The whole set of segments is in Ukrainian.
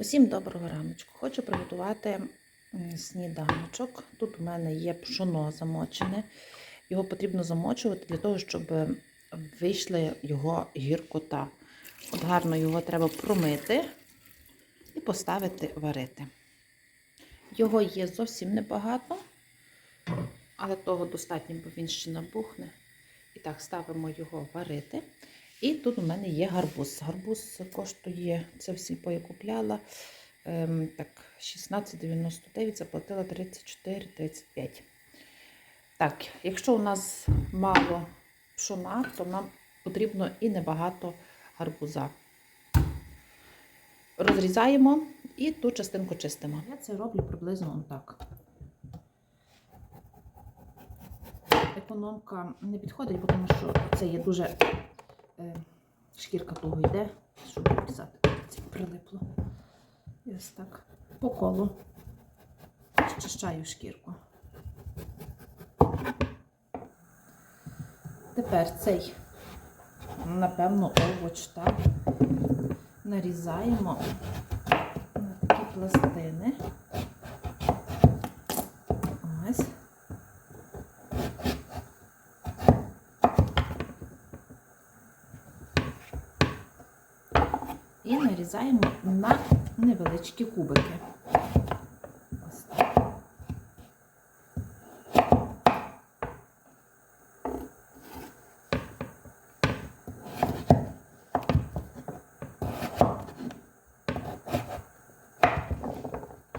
Усім доброго раночку. Хочу приготувати сніданочок. Тут у мене є пшоно замочене. Його потрібно замочувати для того, щоб вийшла його гіркота. От гарно його треба промити і поставити варити. Його є зовсім небагато, але того достатньо, бо він ще набухне. І так, ставимо його варити. І тут у мене є гарбуз. Гарбуз коштує, це в сільпо я купляла. Ем, так, 16,99, заплатила 34,35. Так, якщо у нас мало пшона, то нам потрібно і небагато гарбуза. Розрізаємо і ту частинку чистимо. Я це роблю приблизно так. Економка не підходить, тому що це є дуже шкірка того йде, щоб обрізати. Це прилипло. І ось так по колу щищаю шкірку. Тепер цей, напевно, овоч так нарізаємо на такі пластини. Ось. І нарізаємо на невеличкі кубики. Ось.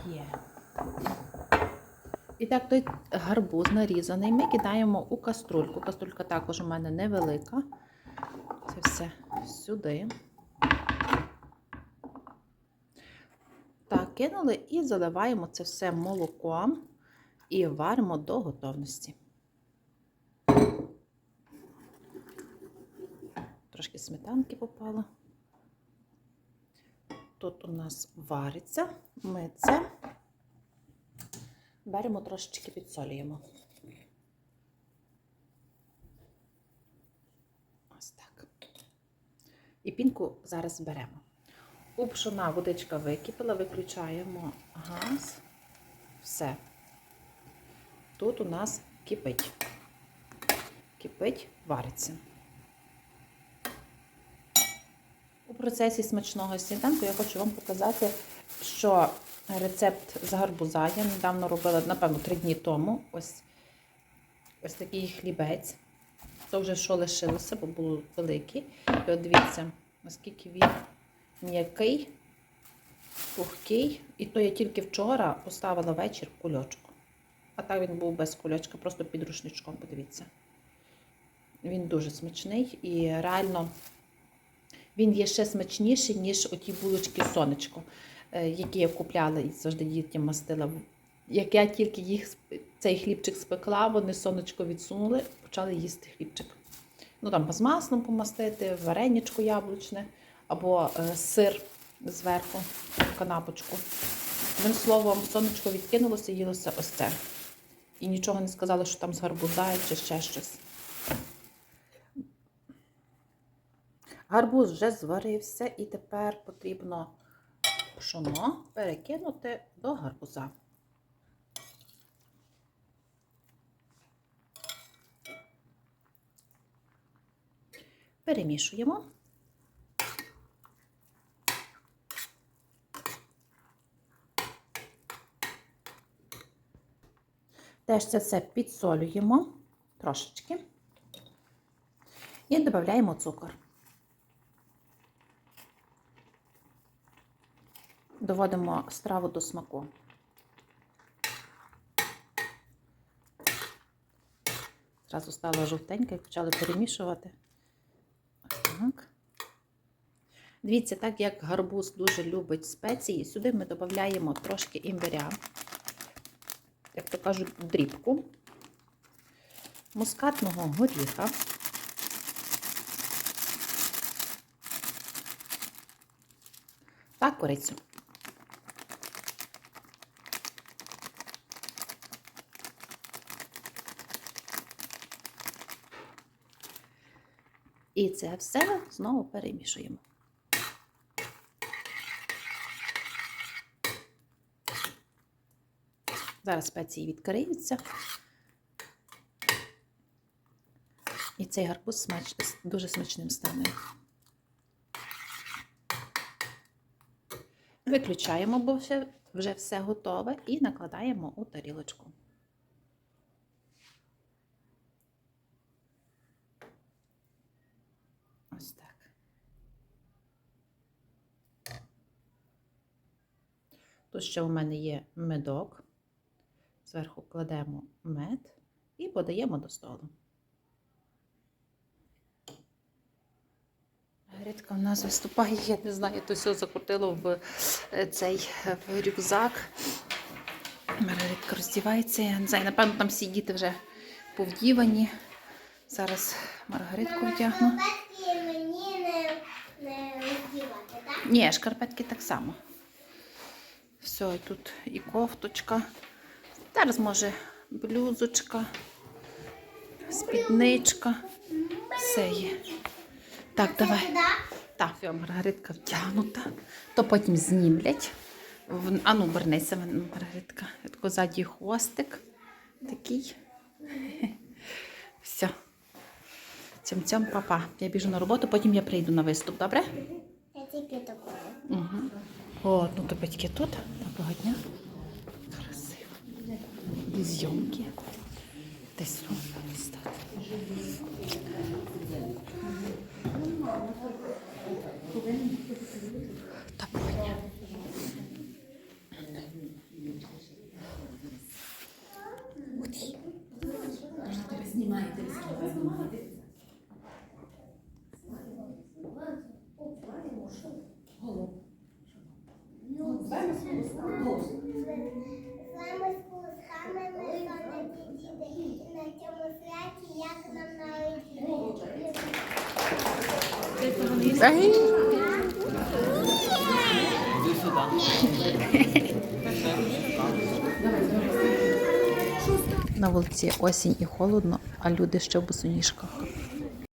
Є. І так, той гарбуз нарізаний ми кидаємо у каструльку. Каструлька також у мене невелика. Це все сюди. Так, кинули і заливаємо це все молоком і варимо до готовності. Трошки сметанки попало. Тут у нас вариться, ми це беремо трошечки підсолюємо. Ось так. І пінку зараз беремо. У водичка википіла, виключаємо газ. Все. Тут у нас кипить. Кипить, вариться. У процесі смачного сніданку я хочу вам показати, що рецепт з гарбуза я недавно робила, напевно, три дні тому. Ось ось такий хлібець. Це вже що лишилося, бо було великий. І от дивіться, наскільки він м'який, пухкий. І то я тільки вчора поставила вечір в кульочку. А так він був без кульочка, просто під рушничком, подивіться. Він дуже смачний і реально він є ще смачніший, ніж оті булочки сонечко, е, які я купляла і завжди дітям мастила. Як я тільки їх цей хлібчик спекла, вони сонечко відсунули, почали їсти хлібчик. Ну там з маслом помастити, вареничко яблучне або е, сир зверху, канапочку. Одним словом, сонечко відкинулося, їлося ось це. І нічого не сказали, що там з гарбуза чи ще щось. Гарбуз вже зварився, і тепер потрібно пшоно перекинути до гарбуза. Перемішуємо. Теж це все підсолюємо трошечки і додаємо цукор. Доводимо страву до смаку. Зразу стало жовтеньке і почали перемішувати. Так. Дивіться, так як гарбуз дуже любить спеції, сюди ми додаємо трошки імбиря, як то кажуть, дрібку, мускатного горіха. Та корицю. І це все знову перемішуємо. Зараз спеції відкриються. І цей гарбуз смач... дуже смачним стане. Виключаємо, бо вже, вже все готове, і накладаємо у тарілочку. Ось так. Тут ще у мене є медок. Зверху кладемо мед і подаємо до столу. Гритка у нас виступає, я не знаю, то все закрутило в е, цей е, в рюкзак. Маргаритка роздівається. Я не знаю, напевно, там всі діти вже повдівані. Зараз Маргаритку вдягну. Шкарпетки мені не, не роздівати, так? Ні, шкарпетки так само. Все, і тут і кофточка. Зараз може блюзочка, спідничка. Все є. Так, давай. Так, все, Маргаритка втягнута. То потім знімлять. В- А ну, вернися, Маргаритка. Тако ззаді хвостик. Такий. Все. Цьом-цьом, папа. Я біжу на роботу, потім я прийду на виступ, добре? Я тільки. Угу. О, ну то батьки тут. Доброго дня. Зйомки. Десь ось так. Доброго дня. З вами з кулисками ми сонні діти. І на цьому святі як нам народити. На вулиці осінь і холодно, а люди ще в босоніжках.